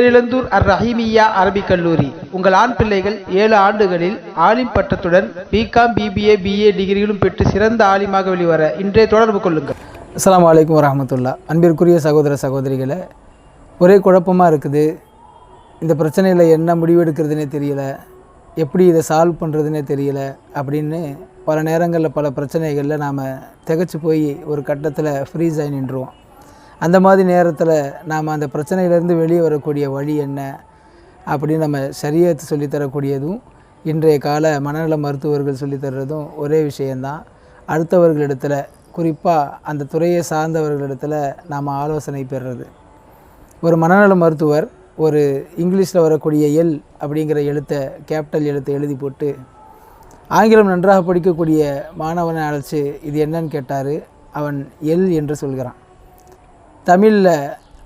பேரிழந்தூர் அர் ரஹீமியா அரபிக் கல்லூரி. உங்கள் ஆண் பிள்ளைகள் ஏழு ஆண்டுகளில் ஆலிம் பட்டத்துடன் பிகாம் பிபிஏ பிஏ டிகிரிகளும் பெற்று சிறந்த ஆலிமாக வெளிவர இன்றைய தொடர்பு கொள்ளுங்கள். அஸ்லாம் வலைக்கம் வரமத்துல்லா அன்பிற்குரிய சகோதர சகோதரிகளை ஒரே குழப்பமாக இருக்குது. இந்த பிரச்சனையில் என்ன முடிவெடுக்கிறதுனே தெரியல. எப்படி இதை சால்வ் பண்ணுறதுனே தெரியல. அப்படின்னு பல நேரங்களில் பல பிரச்சனைகளில் நாம் திகச்சு போய் ஒரு கட்டத்தில் ஃப்ரீஸ் ஆகி நின்றுவோம். அந்த மாதிரி நேரத்தில் நாம் அந்த பிரச்சனையிலேருந்து வெளியே வரக்கூடிய வழி என்ன அப்படின்னு நம்ம சரியத்து சொல்லித்தரக்கூடியதும் இன்றைய கால மனநல மருத்துவர்கள் சொல்லித்தர்றதும் ஒரே விஷயந்தான் அடுத்தவர்களிடத்தில் குறிப்பாக அந்த துறையை சார்ந்தவர்களிடத்தில் நாம் ஆலோசனை பெறுறது. ஒரு மனநல மருத்துவர் ஒரு இங்கிலீஷில் வரக்கூடிய எல் அப்படிங்கிற எழுத்தை கேபிட்டல் எழுத்தை எழுதி போட்டு ஆங்கிலம் நன்றாக படிக்கக்கூடிய மாணவனை அழைச்சி இது என்னன்னு கேட்டார்? அவன் எல் என்று சொல்கிறான். தமிழில்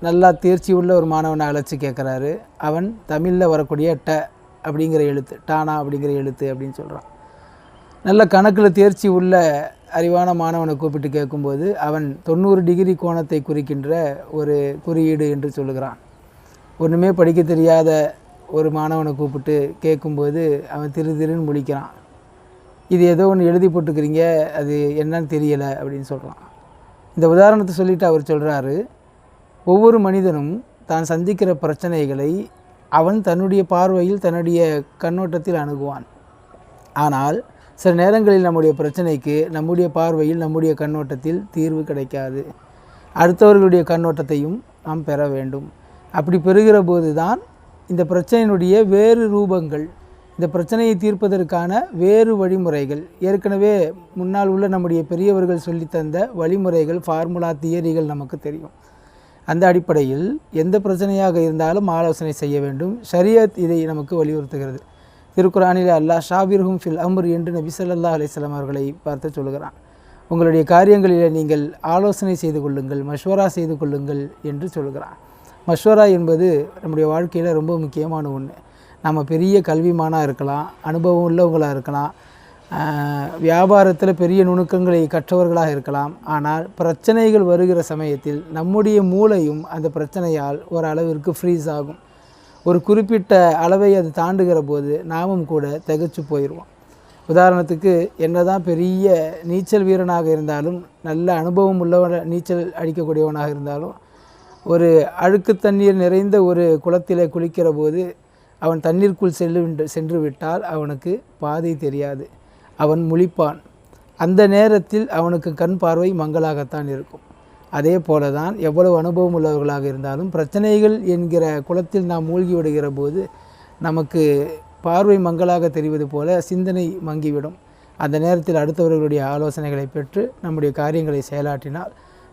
நல்லா தேர்ச்சி உள்ள ஒரு மாணவனை அழைச்சி கேட்குறாரு அவன் தமிழில் வரக்கூடிய ட அப்படிங்கிற எழுத்து டானா அப்படிங்கிற எழுத்து அப்படின்னு சொல்கிறான் நல்ல கணக்கில் தேர்ச்சி உள்ள அறிவான மாணவனை கூப்பிட்டு கேட்கும்போது அவன் தொண்ணூறு டிகிரி கோணத்தை குறிக்கின்ற ஒரு குறியீடு என்று சொல்லுகிறான். ஒன்றுமே படிக்க தெரியாத ஒரு மாணவனை கூப்பிட்டு கேட்கும்போது அவன் திரு திருன்னு முழிக்கிறான். இது ஏதோ ஒன்று எழுதி போட்டுக்கிறீங்க அது என்னன்னு தெரியலை அப்படின்னு சொல்கிறான் இந்த உதாரணத்தை சொல்லிட்டு அவர் சொல்கிறாரு ஒவ்வொரு மனிதனும் தான் சந்திக்கிற பிரச்சனைகளை அவன் தன்னுடைய பார்வையில் தன்னுடைய கண்ணோட்டத்தில் அணுகுவான். ஆனால் சில நேரங்களில் நம்முடைய பிரச்சனைக்கு நம்முடைய பார்வையில் நம்முடைய கண்ணோட்டத்தில் தீர்வு கிடைக்காது. அடுத்தவர்களுடைய கண்ணோட்டத்தையும் நாம் பெற வேண்டும். அப்படி பெறுகிற போது தான் இந்த பிரச்சனையினுடைய வேறு ரூபங்கள் இந்த பிரச்சனையை தீர்ப்பதற்கான வேறு வழிமுறைகள். ஏற்கனவே முன்னால் உள்ள நம்முடைய பெரியவர்கள் சொல்லித்தந்த வழிமுறைகள் ஃபார்முலா தியரிகள் நமக்கு தெரியும். அந்த அடிப்படையில் எந்த பிரச்சனையாக இருந்தாலும் ஆலோசனை செய்ய வேண்டும். ஷரியத் இதை நமக்கு வலியுறுத்துகிறது. திருக்குறானில் அல்லாஹ் ஷாபிர்ஹும் ஃபில் அம்ர் என்று நபி சல்லா அலிஸ்லாம் அவர்களை பார்த்து சொல்கிறான் உங்களுடைய காரியங்களில் நீங்கள் ஆலோசனை செய்து கொள்ளுங்கள் மஷ்வரா செய்து கொள்ளுங்கள் என்று சொல்கிறான் மஷ்வரா என்பது நம்முடைய வாழ்க்கையில் ரொம்ப முக்கியமான ஒன்று நம்ம பெரிய கல்விமானாக இருக்கலாம் அனுபவம் உள்ளவங்களாக இருக்கலாம் வியாபாரத்தில் பெரிய நுணுக்கங்களை கற்றவர்களாக இருக்கலாம். ஆனால் பிரச்சனைகள் வருகிற சமயத்தில் நம்முடைய மூளையும் அந்த பிரச்சனையால் ஒரு அளவிற்கு ஃப்ரீஸ் ஆகும். ஒரு குறிப்பிட்ட அளவை அது தாண்டுகிற போது நாமும் கூட திகச்சு போயிடுவோம் உதாரணத்துக்கு என்ன தான் பெரிய நீச்சல் வீரனாக இருந்தாலும் நல்ல அனுபவம் உள்ளவன நீச்சல் அடிக்கக்கூடியவனாக இருந்தாலும் ஒரு அழுக்கு தண்ணீர் நிறைந்த ஒரு குளத்திலே குளிக்கிற போது அவன் தண்ணீருக்குள் செல்லு சென்று விட்டால் அவனுக்கு பாதை தெரியாது. அவன் முழிப்பான். அந்த நேரத்தில் அவனுக்கு கண் பார்வை மங்களாகத்தான் இருக்கும். அதே போல தான் எவ்வளவு அனுபவம் உள்ளவர்களாக இருந்தாலும் பிரச்சனைகள் என்கிற குளத்தில் நாம் மூழ்கி விடுகிற போது நமக்கு பார்வை மங்களாக தெரிவது போல சிந்தனை மங்கிவிடும். அந்த நேரத்தில் அடுத்தவர்களுடைய ஆலோசனைகளை பெற்று நம்முடைய காரியங்களை செயலாற்றினால்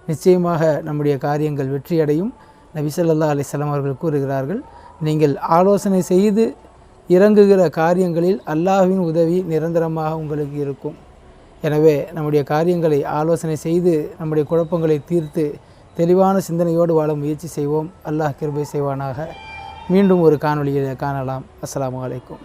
நிச்சயமாக நம்முடைய காரியங்கள் வெற்றியடையும். நபிசல்லா ஸல்லல்லாஹு அவர்கள் கூறுகிறார்கள் நீங்கள் ஆலோசனை செய்து இறங்குகிற காரியங்களில் அல்லாஹ்வின் உதவி நிரந்தரமாக உங்களுக்கு இருக்கும். எனவே நம்முடைய காரியங்களை ஆலோசனை செய்து நம்முடைய குழப்பங்களை தீர்த்து தெளிவான சிந்தனையோடு வாழ முயற்சி செய்வோம். அல்லாஹ் கிருபை செய்வானாக. மீண்டும் ஒரு காணொளியில் காணலாம். அஸ்லாம் அலைக்கும்.